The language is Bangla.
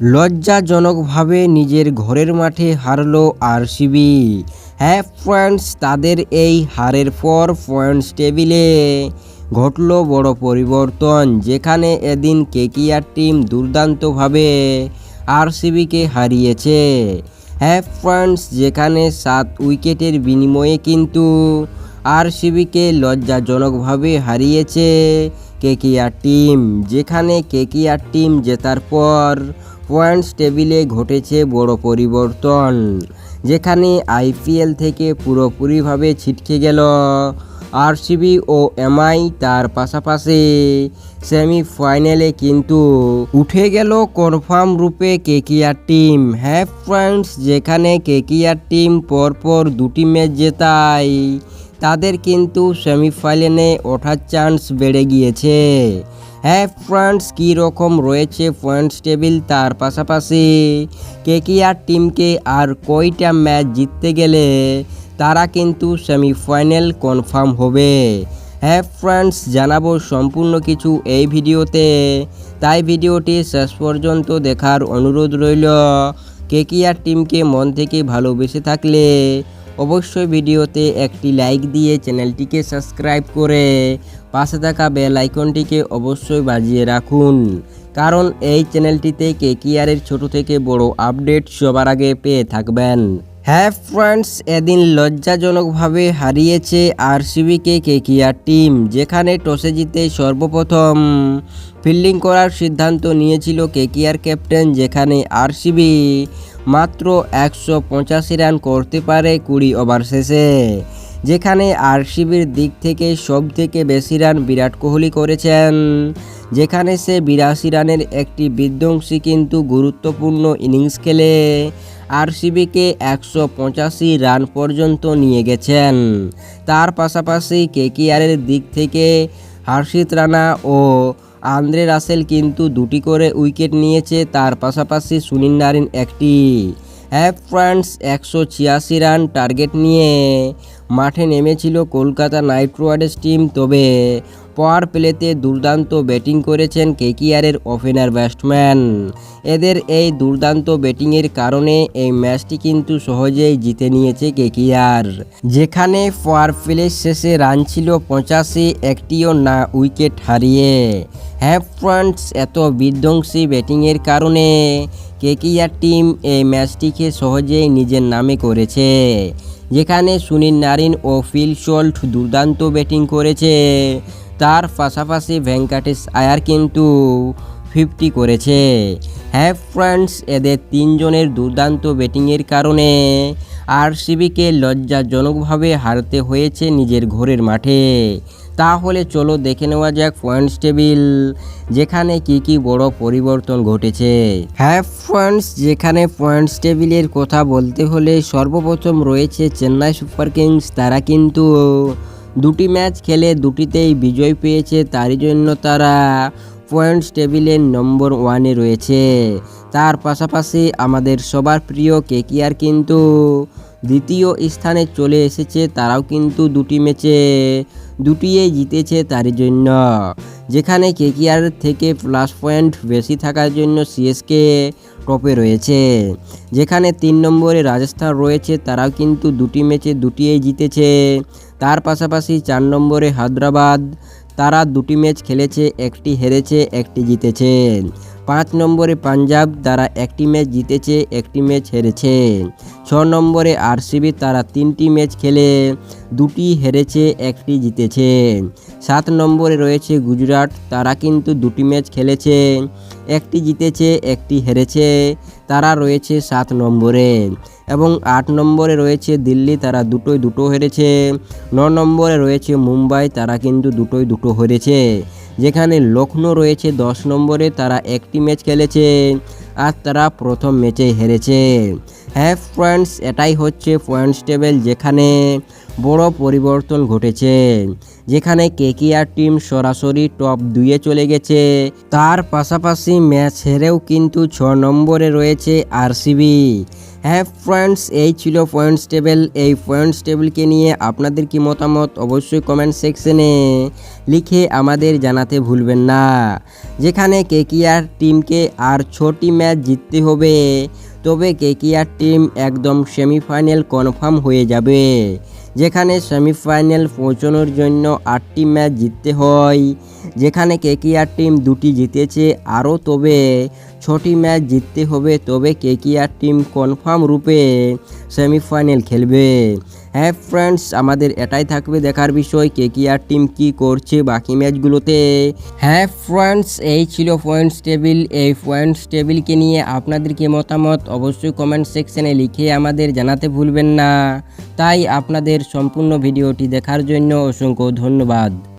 লজ্জাজনকভাবে নিজের ঘরের মাঠে হারলো আরসিবি। হ্যাঁ ফ্রেন্ডস, তাদের এই হারের পর পয়েন্টস টেবিলে ঘটল বড় পরিবর্তন, যেখানে এদিন কেকিআর টিম দুর্দান্তভাবে আরসিবিকে হারিয়েছে। হ্যাঁ ফ্রেন্ডস, যেখানে সাত উইকেটের বিনিময়ে কিন্তু আরসিবিকে লজ্জাজনকভাবে হারিয়েছে কেকিআর টিম, যেখানে কেকিআর টিম জেতার পর পয়েন্টস টেবিলে ঘটেছে বড় পরিবর্তন, যেখানে আইপিএল থেকে পুরোপুরিভাবে ছিটকে গেল। আরসিবি ও এমআই তার পাশাপাশি সেমিফাইনালে কিন্তু উঠে গেল কনফার্ম রূপে কেকিআর টিম হ্যাঁ ফ্রেন্ডস যেখানে কেকিআর টিম পরপর দুটি ম্যাচ জেতায়, তাদের কিন্তু সেমিফাইনালে ওঠার চান্স বেড়ে গিয়েছে। হ্যাঁ ফ্রেন্ডস কী রকম রয়েছে পয়েন্টস টেবিল তার পাশাপাশি? কে কে আর টিমকে আর কয়টা ম্যাচ জিততে গেলে তারা কিন্তু সেমিফাইনাল কনফার্ম হবে? হ্যাঁ ফ্রেন্ডস জানাব সম্পূর্ণ কিছু এই ভিডিওতে। তাই ভিডিওটি শেষ পর্যন্ত দেখার অনুরোধ রইল। কেকিআর টিমকে মন থেকে ভালোবেসে থাকলে অবশ্যই ভিডিওতে একটি লাইক দিয়ে চ্যানেলটিকে সাবস্ক্রাইব করে পাশে থাকা বেল আইকনটিকে অবশ্যই বাজিয়ে রাখুন। কারণ এই চ্যানেলটিতে কেকিআরের ছোট থেকে বড় আপডেট সবার আগে পেয়ে থাকবেন। হ্যাঁ ফ্রেন্ডস, এদিন লজ্জাজনকভাবে হারিয়েছে আরসিবিকে কেকিআর টিম, যেখানে টসে জিতে সর্বপ্রথম ফিল্ডিং করার সিদ্ধান্ত নিয়েছিল কেকিআর ক্যাপ্টেন, যেখানে আরসিবি মাত্র একশো পঁচাশি রান করতে পারে কুড়ি ওভার শেষে। যেখানে আরসিবির দিক থেকে সব থেকে বেশি রান বিরাট কোহলি করেছেন। যেখানে সে বিরাশি রানের একটি বিধ্বংসী কিন্তু গুরুত্বপূর্ণ ইনিংস খেলে। আরসিবিকে একশো পঁচাশি রান পর্যন্ত নিয়ে গেছেন। তার পাশাপাশি কেকিআরের দিক থেকে হার্ষিত রানা ও আন্দ্রে রাসেল কিন্তু দুটি করে উইকেট নিয়েছে, তার পাশাপাশি সুনীল নারিন একটি। হ্যাঁ ফ্রান্স একশো ছিয়াশি রান টার্গেট নিয়ে মাঠে নেমেছিল কলকাতা নাইট রাইডার্স টিম। তবে পাওয়ার প্লেতে দুর্দান্ত ব্যাটিং করেছেন কেকিআরের ওপেনার ব্যাটসম্যান। এদের এই দুর্দান্ত ব্যাটিংয়ের কারণে এই ম্যাচটি কিন্তু সহজেই জিতে নিয়েছে কেকিআর। যেখানে পাওয়ার প্লে শেষে রান ছিল পঁচাশি, একটিও না উইকেট হারিয়ে। হ্যাঁ ফ্রেন্ডস, এত বিধ্বংসী ব্যাটিংয়ের কারণে কেকিআর টিম এই ম্যাচটিকে সহজেই নিজের নামে করেছে। যেখানে সুনীল নারিন ও ফিল শল্ট দুর্দান্ত ব্যাটিং করেছে। তার পাশাপাশি ভেঙ্কাটেশ আয়ার কিন্তু ফিফটি করেছে। হ্যাঁ ফ্রেন্ডস, এদের তিনজনের দুর্দান্ত ব্যাটিংয়ের কারণে আরসিবিকে লজ্জাজনকভাবে হারতে হয়েছে নিজের ঘরের মাঠে। তাহলে চলো দেখে নেওয়া যাক পয়েন্টস টেবিল, যেখানে কি কি বড় পরিবর্তন ঘটেছে। হ্যাঁ ফ্রেন্ডস, যেখানে পয়েন্টস টেবিলের কথা বলতে হলে সর্বপ্রথম রয়েছে চেন্নাই সুপার কিংস, তারা কিন্তু দুটি ম্যাচ খেলে দুটিতেই বিজয় পেয়েছে, তারই জন্য তারা পয়েন্টস টেবিলের নম্বর ওয়ানে রয়েছে। তার পাশাপাশি আমাদের সবার প্রিয় কেকিআর কিন্তু দ্বিতীয় স্থানে চলে এসেছে, তারাও কিন্তু দুটি ম্যাচে দুটিই জিতেছে তারই জন্য। যেখানে কেকিআর থেকে প্লাস পয়েন্ট বেশি থাকার জন্য সিএসকে টপে রয়েছে। যেখানে তিন নম্বরে রাজস্থান রয়েছে, তারাও কিন্তু দুটি ম্যাচে দুটিই জিতেছে। তার পাশাপাশি চার নম্বরে হায়দ্রাবাদ। তারা দুটি ম্যাচ খেলেছে একটি হেরেছে একটি জিতেছে। পাঁচ নম্বরে পাঞ্জাব তারা একটি ম্যাচ জিতেছে, একটি ম্যাচ হেরেছে। ছ নম্বরে আরসিবি তারা তিনটি ম্যাচ খেলে, দুটি হেরেছে, একটি জিতেছে। সাত নম্বরে রয়েছে গুজরাট, তারা কিন্তু দুটি ম্যাচ খেলেছে, একটি জিতেছে, একটি হেরেছে, তারা রয়েছে সাত নম্বরে। এবং আট নম্বরে রয়েছে দিল্লি, তারা দুটোই দুটো হেরেছে, ন নম্বরে রয়েছে মুম্বাই, তারা কিন্তু দুটোই দুটো হেরেছে। যেখানে লখনৌ রয়েছে দশ নম্বরে, তারা একটি ম্যাচ খেলেছে আর তারা প্রথম ম্যাচে হেরেছে। হ্যাঁ ফ্রেন্ডস, এটাই হচ্ছে পয়েন্টস টেবিল যেখানে বড় পরিবর্তন ঘটেছে। যেখানে কেকিআর টিম সরাসরি টপ দুইয়ে চলে গেছে। তার পাশাপাশি ম্যাচ হেরেও কিন্তু ছ নম্বরে রয়েছে আরসিবি। হ্যাঁ ফ্রেন্ডস এই ছিল পয়েন্টস টেবিল এই পয়েন্টস টেবিলকে নিয়ে আপনাদের কি মতামত অবশ্যই কমেন্ট সেকশনে লিখে আমাদের জানাতে ভুলবেন না। যেখানে কে কেকিআর টিমকে আর ছটি ম্যাচ জিততে হবে, তবে কে কেকিআর টিম একদম সেমিফাইনাল কনফার্ম হয়ে যাবে। যেখানে সেমিফাইনাল পৌঁছানোর জন্য আটটি ম্যাচ জিততে হয়। যেখানে কেকিআর টিম দুটি জিতেছে আরও তবে, ছটি ম্যাচ জিততে হবে তবে কেকিআর টিম কনফার্ম রূপে। সেমিফাইনাল খেলবে। হ্যাঁ ফ্রেন্ডস আমাদের এটাই থাকবে দেখার বিষয়, কে কি আর টিম কি করছে বাকি ম্যাচগুলোতে হ্যাঁ ফ্রেন্ডস এই ছিল পয়েন্টস টেবিল এই পয়েন্টস টেবিলকে নিয়ে আপনাদের কি মতামত অবশ্যই কমেন্ট সেকশনে লিখে আমাদের জানাতে ভুলবেন না। তাই আপনাদের সম্পূর্ণ ভিডিওটি দেখার জন্য অসংখ্য ধন্যবাদ।